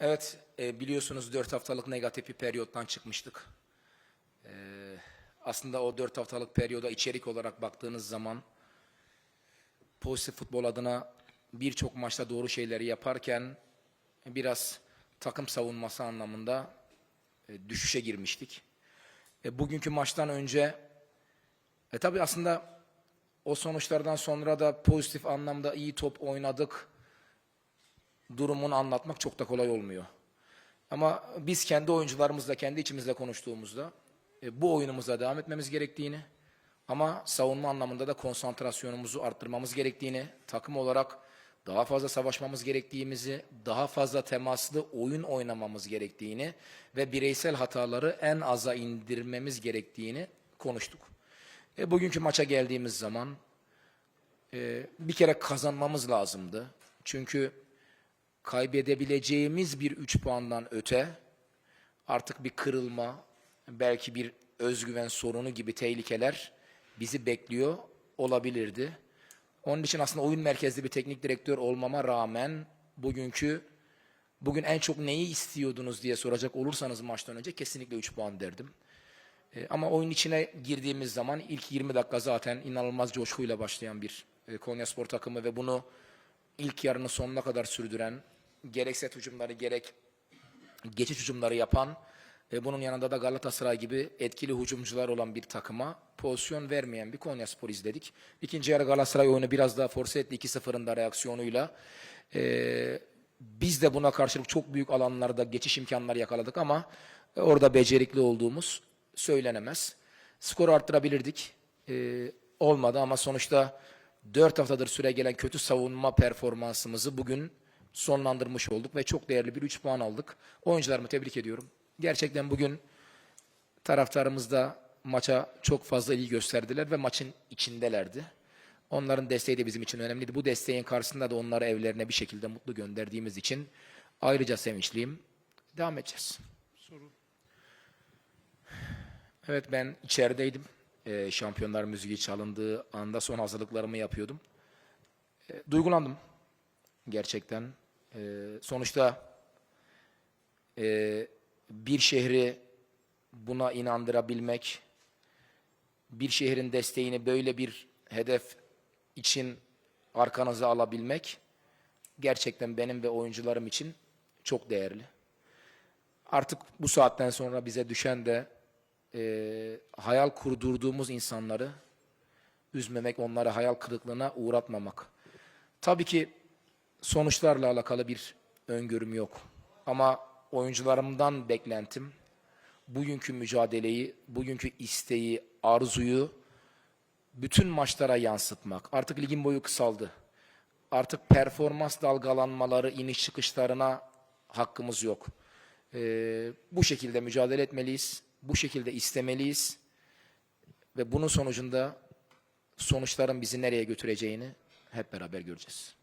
Evet, e, biliyorsunuz 4 haftalık negatif bir periyottan çıkmıştık. E, aslında o 4 haftalık periyoda içerik olarak baktığınız zaman pozitif futbol adına birçok maçta doğru şeyleri yaparken biraz takım savunması anlamında e, düşüşe girmiştik. Bugünkü maçtan önce e, tabii aslında o sonuçlardan sonra da pozitif anlamda iyi top oynadık durumunu anlatmak çok da kolay olmuyor. Ama biz kendi oyuncularımızla, kendi içimizle konuştuğumuzda e, bu oyunumuza devam etmemiz gerektiğini ama savunma anlamında da konsantrasyonumuzu arttırmamız gerektiğini, takım olarak daha fazla savaşmamız gerektiğimizi, daha fazla temaslı oyun oynamamız gerektiğini ve bireysel hataları en aza indirmemiz gerektiğini konuştuk. E, bugünkü maça geldiğimiz zaman e, bir kere kazanmamız lazımdı. Çünkü kaybedebileceğimiz bir 3 puandan öte artık bir kırılma, belki bir özgüven sorunu gibi tehlikeler bizi bekliyor olabilirdi. Onun için aslında oyun merkezli bir teknik direktör olmama rağmen bugünkü bugün en çok neyi istiyordunuz diye soracak olursanız maçtan önce kesinlikle 3 puan derdim. E, ama oyun içine girdiğimiz zaman ilk 20 dakika zaten inanılmaz coşkuyla başlayan bir e, Konyaspor takımı ve bunu ilk yarının sonuna kadar sürdüren, gerek set hücumları gerek geçiş hücumları yapan ve bunun yanında da Galatasaray gibi etkili hücumcular olan bir takıma pozisyon vermeyen bir Konyaspor izledik. İkinci yarı Galatasaray oyunu biraz daha force etti 2-0'ın da reaksiyonuyla. Ee, biz de buna karşılık çok büyük alanlarda geçiş imkanları yakaladık ama orada becerikli olduğumuz söylenemez. Skoru arttırabilirdik. Ee, olmadı ama sonuçta 4 haftadır süre gelen kötü savunma performansımızı bugün sonlandırmış olduk ve çok değerli bir 3 puan aldık. Oyuncularımı tebrik ediyorum. Gerçekten bugün taraftarımız da maça çok fazla ilgi gösterdiler ve maçın içindelerdi. Onların desteği de bizim için önemliydi. Bu desteğin karşısında da onları evlerine bir şekilde mutlu gönderdiğimiz için ayrıca sevinçliyim. Devam edeceğiz. Soru. Evet ben içerideydim. Ee, Şampiyonlar müziği çalındığı anda son hazırlıklarımı yapıyordum. Ee, duygulandım. Gerçekten. Ee, sonuçta e, bir şehri buna inandırabilmek, bir şehrin desteğini böyle bir hedef için arkanıza alabilmek gerçekten benim ve oyuncularım için çok değerli. Artık bu saatten sonra bize düşen de e, hayal kurdurduğumuz insanları üzmemek, onları hayal kırıklığına uğratmamak. Tabii ki sonuçlarla alakalı bir öngörüm yok. Ama oyuncularımdan beklentim bugünkü mücadeleyi, bugünkü isteği, arzuyu bütün maçlara yansıtmak. Artık ligin boyu kısaldı. Artık performans dalgalanmaları, iniş çıkışlarına hakkımız yok. Ee, bu şekilde mücadele etmeliyiz. Bu şekilde istemeliyiz ve bunun sonucunda sonuçların bizi nereye götüreceğini hep beraber göreceğiz.